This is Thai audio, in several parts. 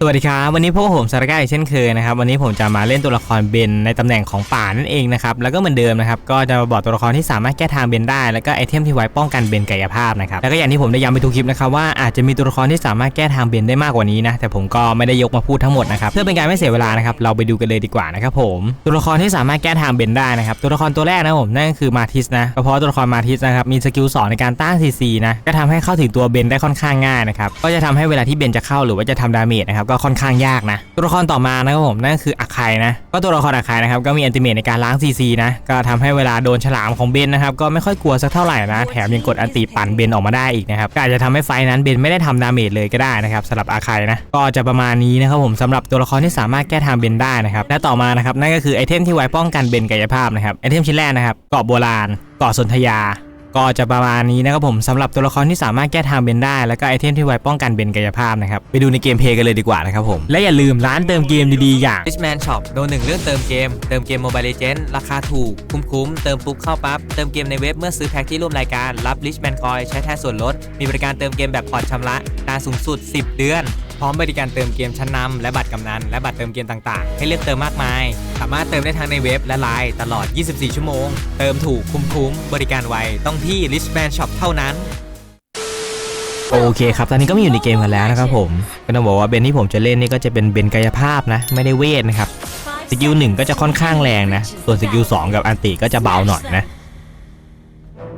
สวัสดีครับ วันนี้พวกผมสารก้าอีกเช่นเคยนะครับ วันนี้ผมจะมาเล่นตัวละครเบนในตำแหน่งของป่านั่นเองนะครับ แล้วก็เหมือนเดิมนะครับ ก็จะมาบอกตัวละครที่สามารถแก้ทางเบนได้ แล้วก็ไอเทมที่ไว้ป้องกันเบนกายภาพนะครับ แล้วก็อย่างที่ผมได้ย้ำไปทุกคลิปนะครับว่าอาจจะมีตัวละครที่สามารถแก้ทางเบนได้มากกว่านี้นะ แต่ผมก็ไม่ได้ยกมาพูดทั้งหมดนะครับ เพื่อเป็นการไม่เสียเวลานะครับ เราไปดูกันเลยดีกว่านะครับผม ตัวละครที่สามารถแก้ทางเบนได้นะครับ ตัวละครตัวแรกนะผมนั่นก็คือมาทิสนะ เพราะตัวละครมาทิสนะครับ มีสกิลสองในการต้านซีซีนะ ก็ทำให้เข้าถึงตัวเบนได้ค่อนข้างง่ายนะครับ ก็จะทำให้เวลาที่เบนจะเข้าหรือว่าจะทำดาเมจนะครับก็ค่อนข้างยากนะ ตัวละครต่อมานะครับผมนั่นก็คืออาคายนะก็ตัวละครอาคายนะครับก็มีอันติเมตในการล้างซีซีนะก็ทำให้เวลาโดนฉลามของเบนนะครับก็ไม่ค่อยกลัวสักเท่าไหร่นะ แถมยังกดอันติปั่นเบนออกมาได้อีกนะครับก็อาจจะทำให้ไฟนั้นเบนไม่ได้ทำดาเมจเลยก็ได้นะครับสำหรับอาคายนะก็จะประมาณนี้นะครับผมสำหรับตัวละครที่สามารถแก้ทางเบนได้นะครับและต่อมานะครับนั่นก็คือไอเทมที่ไว้ป้องกันเบนกายภาพนะครับไอเทมชิ้นแรกนะครับเกาะโบราณเกาะสนธยา ก็จะประมาณนี้นะครับผมสำหรับตัวละครที่สามารถแก้ทางเบนได้ แล้วก็ไอเทมที่ไว้ป้องกันเบนกายภาพนะครับไปดูในเกมเพลย์กันเลยดีกว่านะครับผมและอย่าลืมร้านเติมเกมดีๆอย่าง Richman Shop โดนหนึ่งเรื่องเติมเกม เติมเกม Mobile Legends ราคาถูก คุ้มๆ เติมปุ๊บเข้าปั๊บ เติมเกมในเว็บเมื่อซื้อแพ็คที่ร่วมรายการรับ Richman Coin ใช้แทนส่วนลด มีบริการเติมเกมแบบผ่อนชำระนานสูงสุด 10 เดือน พร้อมบริการเติมเกมชั้นนำและบัตรกำนันและบัตรเติมเกมต่างๆ ให้เลือกเติมมากมาย สามารถเติมได้ทั้งในเว็บและไลน์ตลอด 24 ชั่วโมง เติมถูกคุ้มๆบริการไวต้องที่ Richman Shop เท่านั้นโอเคครับ ตอนนี้ก็มาอยู่ในเกมกันแล้วนะครับผม ก็ต้องบอกว่าเบนที่ผมจะเล่นนี่ก็จะเป็นเบนกายภาพนะ ไม่ได้เวทนะครับ สกิลหนึ่งก็จะค่อนข้างแรงนะ ส่วนสกิลสองกับอันติก็จะเบาหน่อยนะ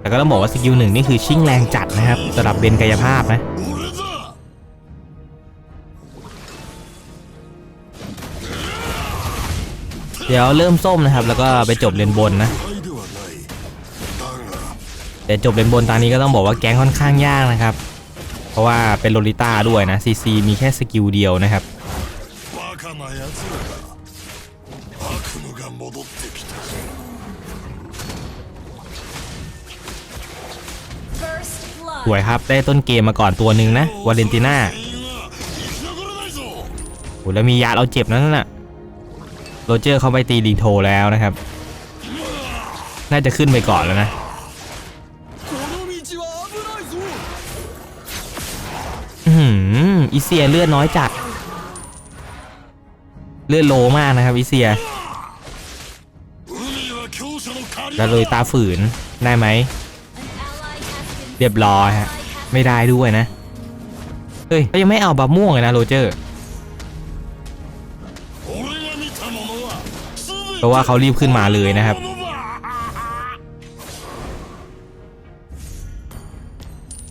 แต่ก็ต้องบอกว่าสกิลหนึ่งนี่คือชิ่งแรงจัดนะครับสำหรับเบนกายภาพนะ เดี๋ยวเริ่มส้มนะครับ แล้วก็ไปจบเลนบนนะแต่จบเลนบนตอนนี้ก็ต้องบอกว่าแก๊งค่อนข้างยากนะครับ เพราะว่าเป็นโลลิต้าด้วยนะซีซีมีแค่สกิลเดียวนะครับสวยครับ ได้ต้นเกมมาก่อนตัวหนึ่งนะวาเลนติน่าโอ้แล้วมียาเราเจ็บนั่นแหละ โรเจอร์เข้าไปตีดีโทแล้วนะครับ น่าจะขึ้นไปก่อนแล้วนะ อืมอีเซียเลือดน้อยจัด เลือดโลมากนะครับอิเซียแล้วเลยตาฝืน ได้ไหม เรียบร้อยฮะ ไม่ได้ด้วยนะ เฮ้ยยังไม่เอาบาม่วงเลยนะโรเจอร์ เพราะว่าเขารีบขึ้นมาเลยนะครับ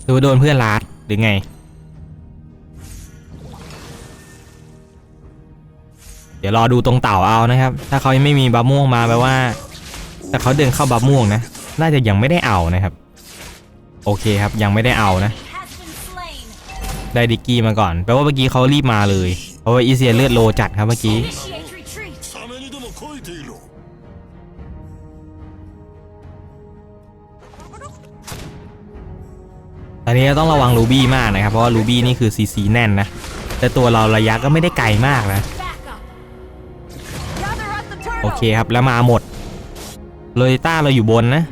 หรือว่าโดนเพื่อนลาดหรือไง เดี๋ยวรอดูตรงเต่าเอานะครับ ถ้าเขายังไม่มีบัฟม่วงมาแปลว่า แต่เขาเดินเข้าบัฟม่วงนะ น่าจะยังไม่ได้เอานะครับ โอเคครับยังไม่ได้เอานะ ได้ดิกกี้มาก่อน แปลว่าเมื่อกี้เขารีบมาเลย เพราะว่าอีเซียเลือดโลจัดครับเมื่อกี้ อนนี้ต้องระวังรูบี้มากนะครับ เพราะว่ารูบี้นี่คือซีซีแน่นนะ แต่ตัวเราระยะก็ไม่ได้ไกลมากนะ โอเคครับแล้วมาหมดโรยต้าเราอยู่บนนะ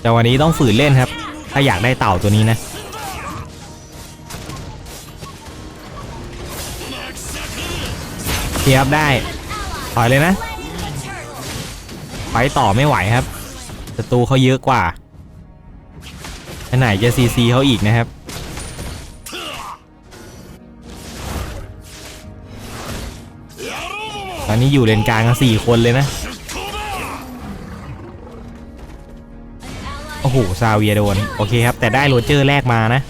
แต่วันนี้ต้องฝืนเล่นครับ ถ้าอยากได้เต่าตัวนี้นะ เทียบได้ถอยเลยนะไปต่อไม่ไหวครับศัตรูเขาเยอะกว่า ขนาดจะซีซีเขาอีกนะครับ ตอนนี้อยู่เลนกลางกันสี่คนเลยนะ โอ้โห ซาเวียโดน โอเคครับ แต่ได้โรเจอร์แรกมานะ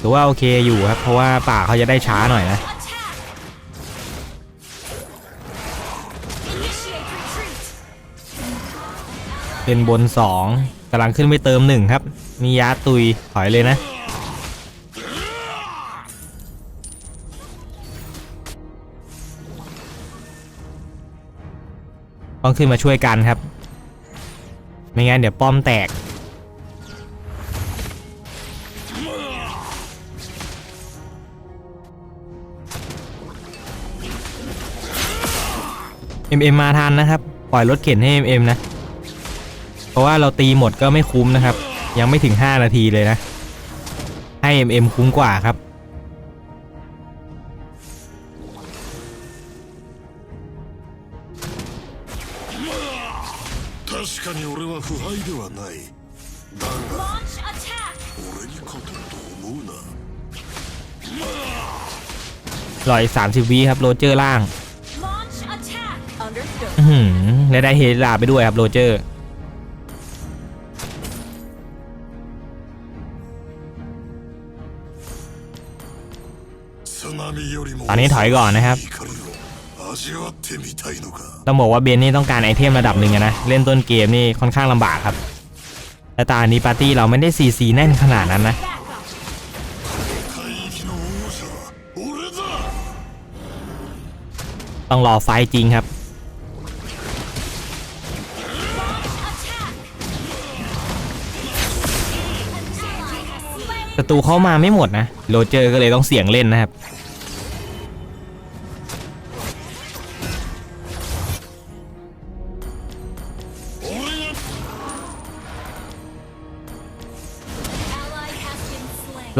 ถือว่าโอเคอยู่ครับ เพราะว่าป่าเขาจะได้ช้าหน่อยนะเป็นบนสอง กำลังขึ้นไปเติมหนึ่งครับ มียาตุยถอยเลยนะ ต้องขึ้นมาช่วยกันครับ ไม่งั้นเดี๋ยวป้อมแตก MM มเอ็มมาทันนะครับ ปล่อยรถเข็นให้ MM นะ เพราะว่าเราตีหมดก็ไม่คุ้มนะครับ ยังไม่ถึง 5 นาทีเลยนะ ให้ MM คุ้มกว่าครับ確かに俺は腐敗でลอย 30 วิครับ โรเจอร์ล่างและได้เฮลาไปด้วยครับ โรเจอร์ ตอนนี้ถอยก่อนนะครับ ต้องบอกว่าเบนนี่ต้องการไอเทมระดับหนึ่งนะ เล่นต้นเกมนี่ค่อนข้างลำบากครับ แต่ตอนนี้ปาร์ตี้เราไม่ได้ซีซีแน่นขนาดนั้นนะต้องรอไฟจริงครับ ศัตรูเข้ามาไม่หมดนะ โรเจอร์ก็เลยต้องเสี่ยงเล่นนะครับ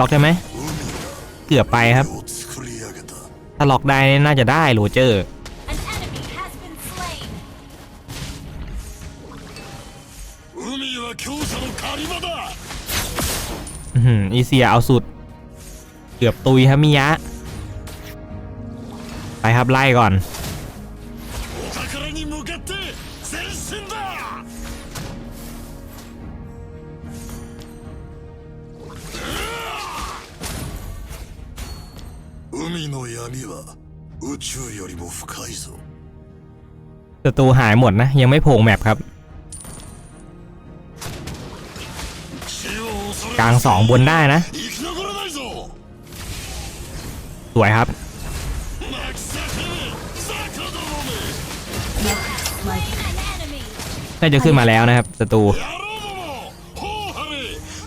ล็อกได้ไหมเกือบไปครับ ถ้าล็อกได้น่าจะได้โรเจอร์อีเซียเอาสุด เกือบตุยฮะมิยะ ไปครับไล่ก่อน 宙よりも深いぞ ศัตรูหายหมดนะ ยังไม่โผล่แมปครับ 死を恐れ กลางสองบนได้นะ 生き残らないぞ สวยครับ 泣き叫べ雑魚どもめ Slain an enemy. น่าจะขึ้นมาแล้วนะครับศัตรู 野郎ども頬張れ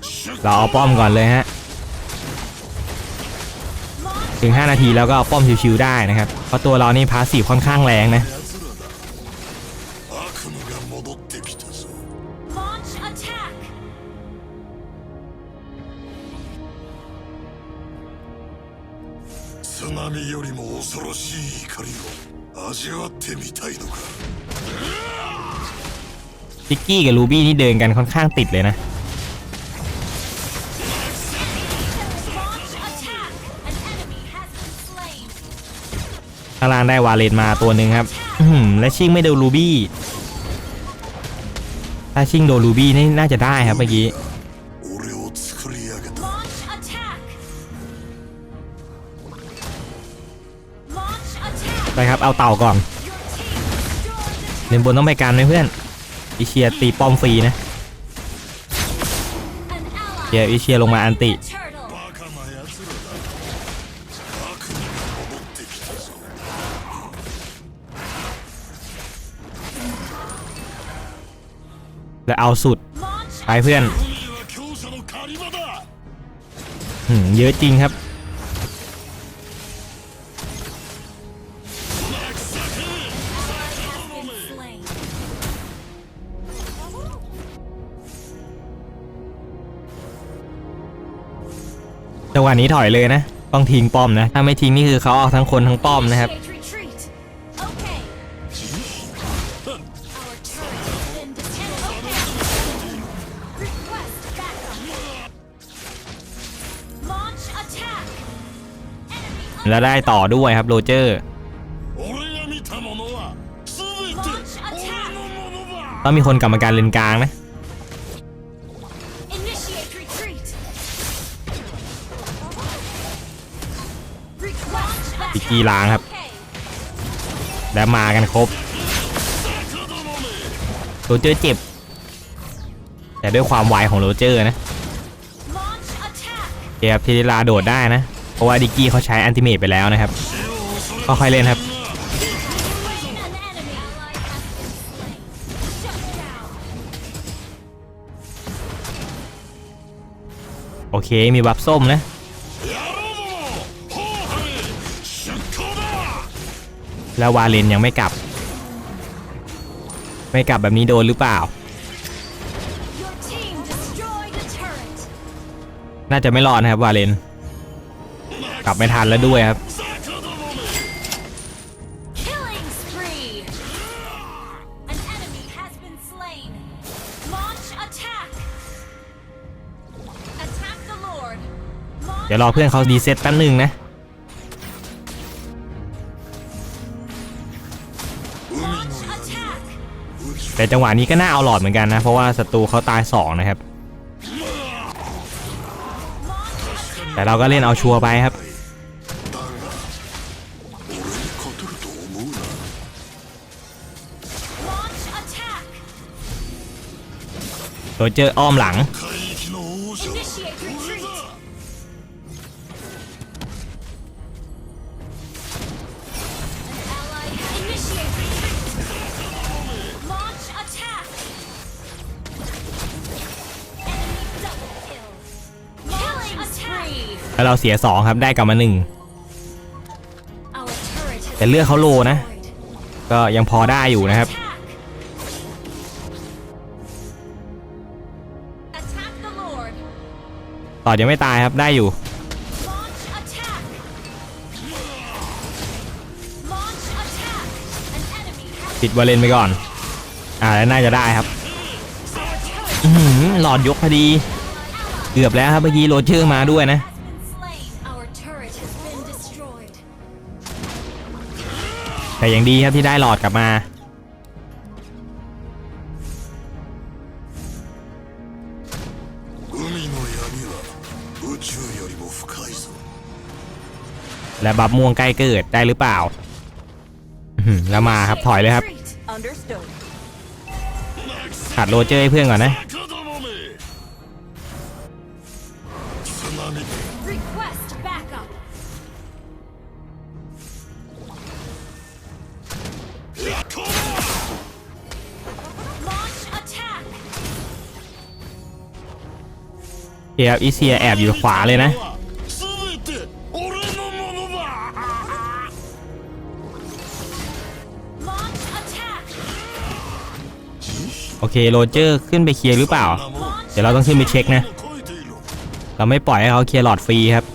出 เราเอาป้อมก่อนเลยฮะ Launch ถึง 5 นาทีแล้วก็เอาป้อมชิวๆได้นะครับ เพ ราะตัวเรานี่พาสซีฟค่อนข้างแรงนะ 奴らだ悪夢が戻ってきたぞ launch attack. 津波よりも恐ろしい怒りを味わってみたいのか ซิกกี้กับรูบี้นี่เดินกันค่อนข้างติดเลยนะ างล่างได้วาเลนมาตัวหนึ่งครับและชิงไม่โดนลูบี้ถ้าชิงโดนลูบี้นี่น่าจะได้ครับเมื่อกี้ไปครับเอาเต่าก่อนเดินบนต้องไปการไหมเพื่อนอิเชียตีป้อมฟรีนะเชียอิเชียลงมาอันติ และเอาสุดไปเพื่อนเยอะจริงครับ จังหวะนี้ถอยเลยนะ ต้องทิ้งป้อมนะ ถ้าไม่ทิ้งนี่คือเขาเอาทั้งคนทั้งป้อมนะครับ แล้วได้ต่อด้วยครับโรเจอร์ต้องมีคนกรรมการเลนกลางนะปิกี้ล้างครับ แล้วมากันครบโรเจอร์เจ็บ แต่ด้วยความไวของโรเจอร์นะเจ็บทีลาโดดได้นะ เพราะว่าดิกกี้เขาใช้อันติเมตไปแล้วนะครับก็ค่อยเล่นครับ โอเคมีบัฟส้มนะแล้ววาเลนยังไม่กลับ ไม่กลับแบบนี้โดนหรือเปล่า น่าจะไม่รอดนะครับวาเลน กลับไม่ทันแล้วด้วยครับ เดี๋ยวรอเพื่อนเขาดีเซตแป๊บนึงนะแต่จังหวะนี้ก็น่าเอาหลอดเหมือนกันนะ เพราะว่าศัตรูเขาตาย 2 นะครับ แต่เราก็เล่นเอาชัวร์ไปครับ ลเจอร์อ้อมหลัง แล้วเราเสียสองครับได้กลับมาหนึ่งแต่เลือกเขาโลนะ ก็ยังพอได้อยู่นะครับ ต่อยังไม่ตายครับได้อยู่ปิดวาเลนไปก่อน อ่าแล้วน่าจะได้ครับหือหลอดยกพอดี เกือบแล้วครับเมื่อกี้โรเจอร์มาด้วยนะแต่ยังดีครับที่ได้หลอดกลับมา และบับม่วงใกล้เกิดได้หรือเปล่าแล้วมาครับถอยเลยครับขัดโรเจอร์ให้เพื่อนก่อนนะเอฟอีเซียแอบอยู่ขวาเลยนะ เคโรเจอร์ขึ้นไปเคลียร์หรือเปล่า เดี๋ยวเราต้องขึ้นไปเช็คนะ เราไม่ปล่อยให้เขาเคลียร์หลอดฟรีครับ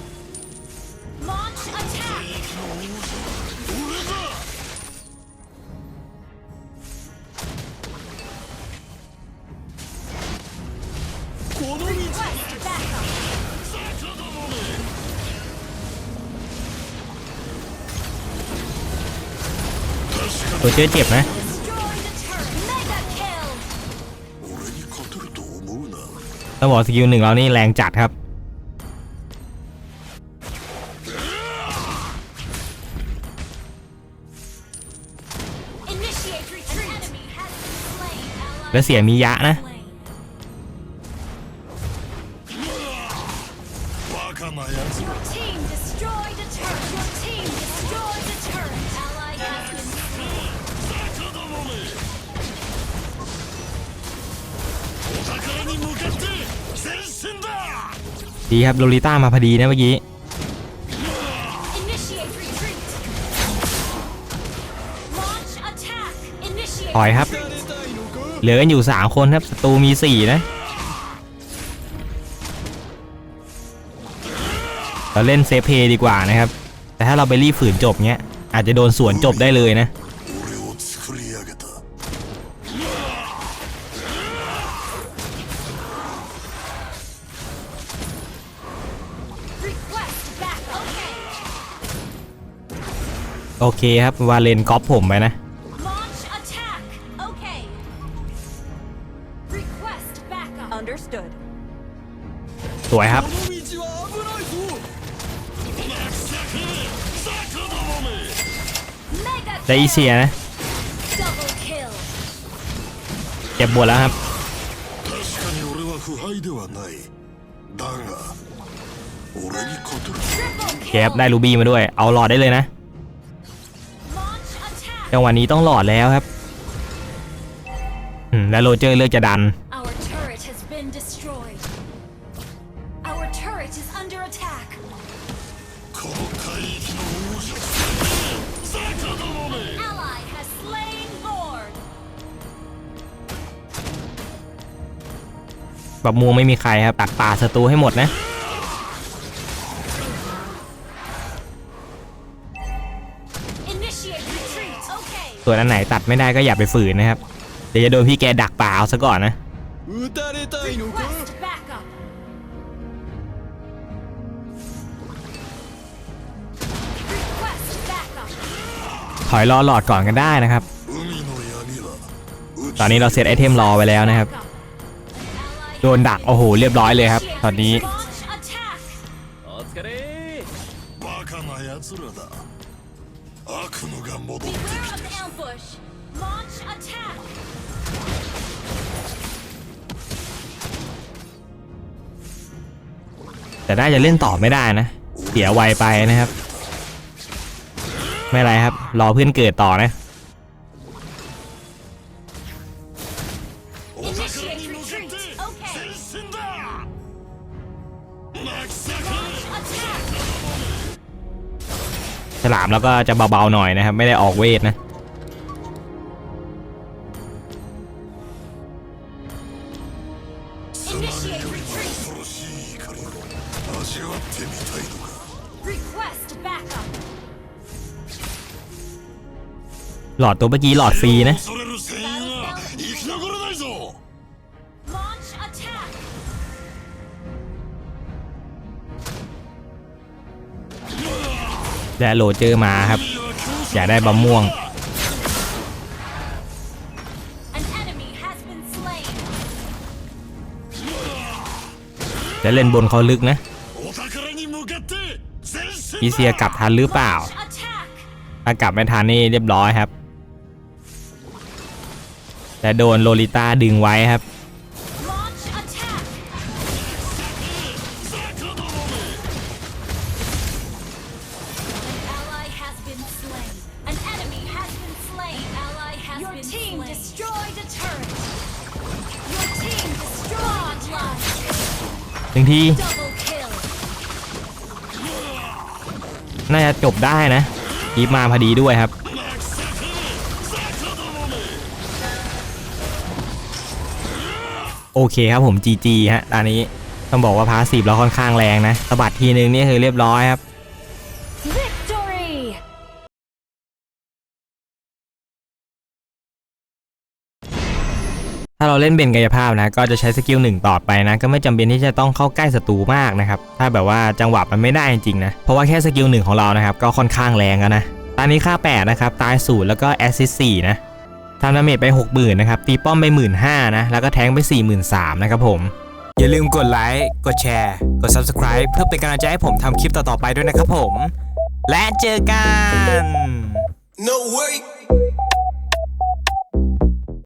โรเจอร์เจ็บไหม ต้องบอกสกิลหนึ่งเรานี่แรงจัดครับ Initiate retreat. An enemy has been slain. Ally แล้วเสียงมียะนะ ดีครับโลลิต้ามาพอดีนะเมื่อกี้ถอยครับ เหลือกันอยู่ 3 คนครับศัตรูมี 4 นะเราเล่นเซฟเพย์ดีกว่านะครับ แต่ถ้าเราไปรีบฝืนจบเนี้ยอาจจะโดนสวนจบได้เลยนะ โอเคครับ วาเลนก๊อปผมไปนะ สวยครับ ได้อีเซียนะเจ็บปวดแล้วครับเก็บได้ลูบี้มาด้วย เอาหลอดได้เลยนะ จังหวะนี้ต้องหลอดแล้วครับและโรเจอร์เลือกจะดัน แบบมูไม่มีใครครับตัดป่าศัตรูให้หมดนะ ส่วนอันไหนตัดไม่ได้ก็อย่าไปฝืนนะครับ เดี๋ยวจะโดนพี่แกดักป่าเอาซะก่อนนะถอยรอหลอดก่อนกันได้นะครับ ตอนนี้เราเซตไอเทมรอไว้แล้วนะครับ โดนดักโอ้โหเรียบร้อยเลยครับ ตอนนี้ แต่น่าจะเล่นต่อไม่ได้นะ เสียไวไปนะครับ ไม่ไรครับ รอเพื่อนเกิดต่อนะฉลามแล้วก็จะเบาๆหน่อยนะครับ ไม่ได้ออกเวทนะ หลอดตัวเมื่อกี้หลอดฟรีนะและโรเจอมาครับ อยากได้บะม่วงแจะเล่นบนเขาลึกนะอีเซียกลับทันหรือเปล่า ถ้ากลับไม่ทันนี่เรียบร้อยครับ แต่โดนโลลิต้าดึงไว้ครับ Launch attack. An ally has been slain. An enemy has been slain. Ally has Your been team slain. destroyed a turret. Your team destroyed blood. หนึ่งที Double kill. น่าจะจบได้นะคีบมาพอดีด้วยครับ โอเคครับผม GG ฮะตอนนี้ต้องบอกว่าพาสซีฟเราค่อนข้างแรงนะสะบัดทีนึงนี่คือเรียบร้อยครับ Victory. ถ้าเราเล่นเบนกายภาพนะก็จะใช้สกิลหนึ่งต่อไปนะก็ไม่จำเป็นที่จะต้องเข้าใกล้ศัตรูมากนะครับถ้าแบบว่าจังหวะมันไม่ได้จริงๆนะเพราะว่าแค่สกิลหนึ่งของเรานะครับก็ค่อนข้างแรงแล้วนะตอนนี้ค่า8นะครับตายศูนย์แล้วก็แอสซิสสี่นะ ทำดาเมจไป 60,000นะครับ ตีป้อมไป 15,000นะ แล้วก็แทงไป 43,000นะครับผม อย่าลืมกดไลค์ กดแชร์ กด Subscribe เพื่อเป็นกำลังใจให้ผมทำคลิปต่อ ๆ ไปด้วยนะครับผม และเจอกัน No way.